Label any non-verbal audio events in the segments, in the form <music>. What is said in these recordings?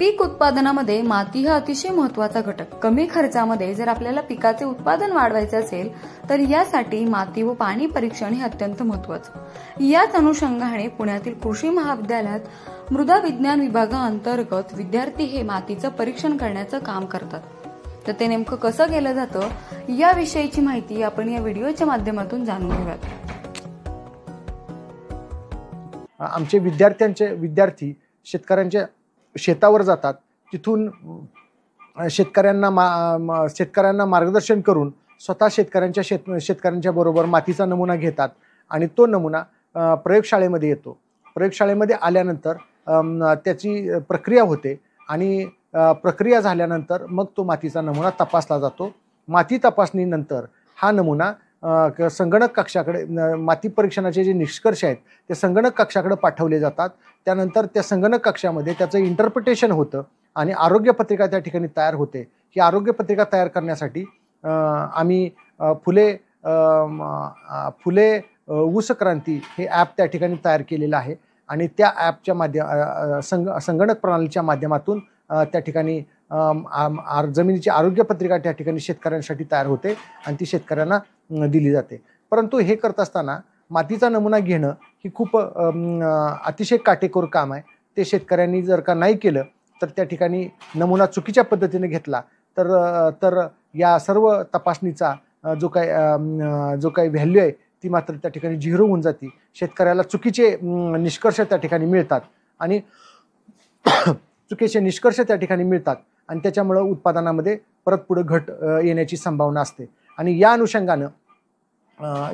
पीक उत्पादनामध्ये माती हा अतिशय महत्त्वाचा घटक. कमी खर्चामध्ये जर आपल्याला पिकाचे उत्पादन वाढवायचे असेल तर यासाठी माती व पाणी परीक्षण हे अत्यंत महत्वाचं. याच अनुषंगाने पुण्यातील कृषी महाविद्यालयात मृदा विज्ञान विभागाअंतर्गत विद्यार्थी हे मातीचं परीक्षण करण्याचं काम करतात. तर ते नेमकं कसं केलं जातं याविषयीची माहिती आपण या व्हिडिओच्या माध्यमातून जाणून घेऊयात. आमचे विद्यार्थ्यांचे विद्यार्थी शेतकऱ्यांच्या शेतावर जातात तिथून शेतकऱ्यांना मा शेतकऱ्यांना मार्गदर्शन करून स्वतः शेतकऱ्यांच्या शेत शेतकऱ्यांच्या बरोबर मातीचा नमुना घेतात आणि तो नमुना प्रयोगशाळेमध्ये येतो. प्रयोगशाळेमध्ये आल्यानंतर त्याची प्रक्रिया होते आणि प्रक्रिया झाल्यानंतर मग तो मातीचा नमुना तपासला जातो. माती तपासणीनंतर हा नमुना संगणक कक्षाकडे न- माती परीक्षणाचे जे निष्कर्ष आहेत ते संगणक कक्षाकडे पाठवले जातात. त्यानंतर त्या संगणक कक्षामध्ये त्याचं इंटरप्रिटेशन होतं आणि आरोग्यपत्रिका त्या ठिकाणी तयार होते. ही आरोग्यपत्रिका तयार करण्यासाठी आम्ही फुले फुले ऊस क्रांती हे ॲप त्या ठिकाणी तयार केलेलं आहे. आणि त्या ॲपच्या माध्यम संग संगणक प्रणालीच्या माध्यमातून त्या ठिकाणी जमिनीची आरोग्य पत्रिका जमिनीची आरोग्यपत्रिका त्या ठिकाणी शेतकऱ्यांसाठी तयार होते आणि ती शेतकऱ्यांना दिली जाते. परंतु हे करत असताना मातीचा नमुना घेणं ही खूप अतिशय काटेकोर काम आहे. ते शेतकऱ्यांनी जर का नाही केलं तर त्या ठिकाणी नमुना चुकीच्या पद्धतीने घेतला तर तर या सर्व तपासणीचा जो काय जो काही व्हॅल्यू आहे ती मात्र त्या ठिकाणी झिरो होऊन जाते. शेतकऱ्याला चुकीचे निष्कर्ष त्या ठिकाणी मिळतात आणि <coughs> चुकीचे निष्कर्ष त्या ठिकाणी मिळतात. आणि त्याच्यामुळं उत्पादनामध्ये परत पुढं घट येण्याची संभावना असते. आणि या अनुषंगानं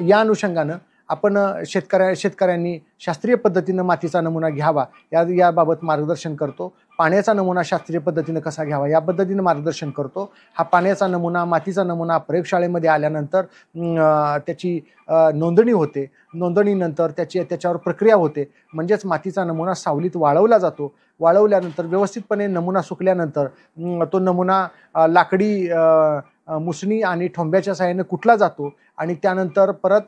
या अनुषंगानं आपण शेतकऱ्या शेतकऱ्यांनी शास्त्रीय पद्धतीनं मातीचा नमुना घ्यावा. या याबाबत मार्गदर्शन करतो. पाण्याचा नमुना शास्त्रीय पद्धतीनं कसा घ्यावा? या पद्धतीनं मार्गदर्शन करतो. हा पाण्याचा नमुना मातीचा नमुना प्रयोगशाळेमध्ये आल्यानंतर त्याची नोंदणी होते. नोंदणीनंतर त्याची त्याच्यावर प्रक्रिया होते. म्हणजेच मातीचा नमुना सावलीत वाळवला जातो. वाळवल्यानंतर व्यवस्थितपणे नमुना सुकल्यानंतर तो नमुना लाकडी मुसणी आणि ठोंब्याच्या साह्याने कुठला जातो आणि त्यानंतर परत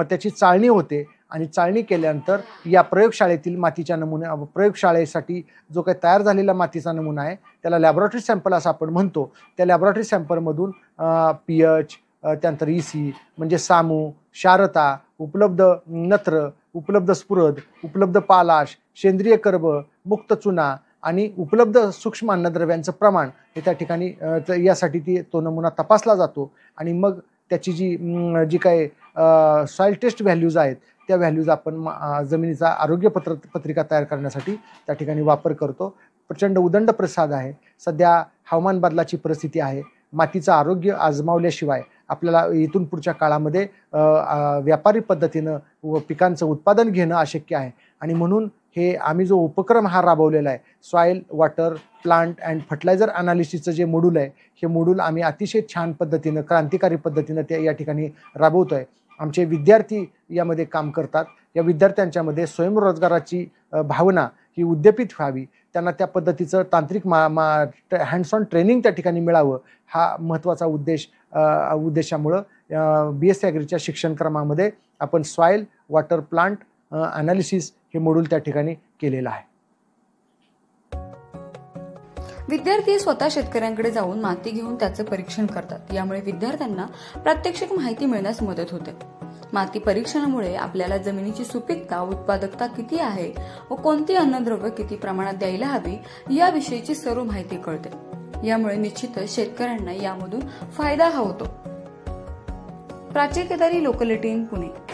त्याची चाळणी होते आणि चाळणी केल्यानंतर या प्रयोगशाळेतील मातीच्या नमुन्या प्रयोगशाळेसाठी जो काही तयार झालेला मातीचा नमुना आहे त्याला लॅबॉरेटरी सॅम्पल असं आपण म्हणतो. त्या लॅबॉरेटरी सॅम्पलमधून पी एच त्यानंतर ई सी म्हणजे सामू शारता उपलब्ध नत्र उपलब्ध स्फुरद उपलब्ध पालाश सेंद्रिय कर्ब मुक्त चुना आणि उपलब्ध सूक्ष्म अन्नद्रव्यांचं प्रमाण हे त्या ठिकाणी त- यासाठी ती तो नमुना तपासला जातो. आणि मग त्याची जी जी काही सॉईल टेस्ट व्हॅल्यूज आहेत त्या व्हॅल्यूज आपण मा- आरोग्य जमिनीचा आरोग्यपत्र पत्रिका तयार करण्यासाठी त्या ठिकाणी वापर करतो. प्रचंड उदंड प्रसाद आहे. सध्या हवामान बदलाची परिस्थिती आहे. मातीचं आरोग्य आजमावल्याशिवाय आपल्याला इथून पुढच्या काळामध्ये व्यापारी पद्धतीनं व पिकांचं उत्पादन घेणं अशक्य आहे. आणि म्हणून हे आम्ही जो उपक्रम हा राबवलेला आहे soil water plant and fertiliser अनालिसिसचं जे मोड्यूल आहे हे मोड्यूल आम्ही अतिशय छान पद्धतीनं क्रांतिकारी पद्धतीनं ते या ठिकाणी राबवतो आहे आमचे विद्यार्थी यामध्ये काम करतात. या विद्यार्थ्यांच्यामध्ये स्वयंरोजगाराची भावना ही उद्यापित व्हावी. त्यांना त्या पद्धतीचं तांत्रिक मा मा हँड्स ऑन ट्रेनिंग त्या ठिकाणी मिळावं हा महत्त्वाचा उद्देश उद्देशामुळं बी एस सी ॲग्रीच्या शिक्षणक्रमामध्ये आपण सॉईल वॉटर प्लांट अनालिसिस हे मॉड्यूल त्या ठिकाणी केलेलं आहे. विद्यार्थी स्वतः शेतकऱ्यांकडे जाऊन माती घेऊन त्याचं परीक्षण करतात. यामुळे विद्यार्थ्यांना प्रात्यक्षिक माहिती मिळण्यास मदत होते. माती परीक्षणामुळे आपल्याला जमिनीची सुपीकता उत्पादकता किती आहे व कोणती अन्नद्रव्य किती प्रमाणात द्यायला हवी याविषयीची सर्व माहिती कळते. यामुळे निश्चितच शेतकऱ्यांना यामधून फायदा हा होतो. प्राची केदारी लोकलिटी पुणे.